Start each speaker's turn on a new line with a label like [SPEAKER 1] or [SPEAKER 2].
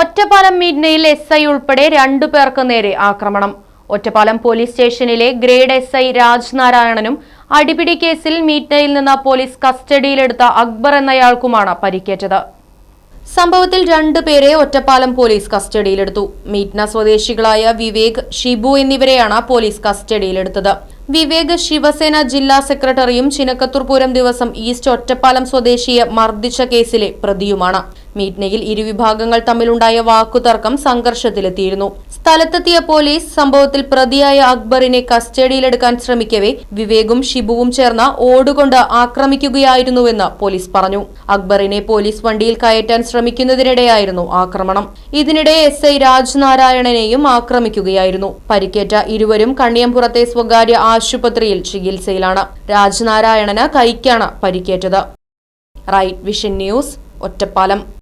[SPEAKER 1] ഒറ്റപ്പാലം മീഡ്നയിൽ S I ഉൾപ്പെടെ രണ്ടു പേർക്ക് നേരെ ആക്രമണം. ഒറ്റപ്പാലം പോലീസ് സ്റ്റേഷനിലെ ഗ്രേഡ് എസ് ഐ രാജ്നാരായണനും അടിപിടി കേസിൽ മീറ്റ്നയിൽ നിന്ന് പോലീസ് കസ്റ്റഡിയിലെടുത്ത അക്ബർ എന്നയാൾക്കുമാണ് പരിക്കേറ്റത്. സംഭവത്തിൽ രണ്ടുപേരെ ഒറ്റപ്പാലം പോലീസ് കസ്റ്റഡിയിലെടുത്തു. മീറ്റ്ന സ്വദേശികളായ വിവേക് ഷിബു എന്നിവരെയാണ് പോലീസ് കസ്റ്റഡിയിലെടുത്തത്. വിവേക് ശിവസേന ജില്ലാ സെക്രട്ടറിയും ചിനക്കത്തൂർ പൂരം ദിവസം ഈസ്റ്റ് ഒറ്റപ്പാലം സ്വദേശിയെ മർദ്ദിച്ച കേസിലെ പ്രതിയുമാണ്. മീറ്റ്നയിൽ ഇരുവിഭാഗങ്ങൾ തമ്മിലുണ്ടായ വാക്കുതർക്കം സംഘർഷത്തിലെത്തിയിരുന്നു. സ്ഥലത്തെത്തിയ പോലീസ് സംഭവത്തിൽ പ്രതിയായ അക്ബറിനെ കസ്റ്റഡിയിലെടുക്കാൻ ശ്രമിക്കവേ വിവേകും ഷിബുവും ചേർന്ന് ഓടുകൊണ്ട് ആക്രമിക്കുകയായിരുന്നുവെന്ന് പോലീസ് പറഞ്ഞു. അക്ബറിനെ പോലീസ് വണ്ടിയിൽ കയറ്റാൻ ശ്രമിക്കുന്നതിനിടെയായിരുന്നു ആക്രമണം. ഇതിനിടെ എസ് ഐ രാജ്നാരായണനെയും ആക്രമിക്കുകയായിരുന്നു. പരിക്കേറ്റ ഇരുവരും കണ്ണിയമ്പുറത്തെ സ്വകാര്യ ആശുപത്രിയിൽ ചികിത്സയിലാണ്. രാജ്നാരായണന് കൈക്കാണ് പരിക്കേറ്റത്. Right Vision News Ottapalam.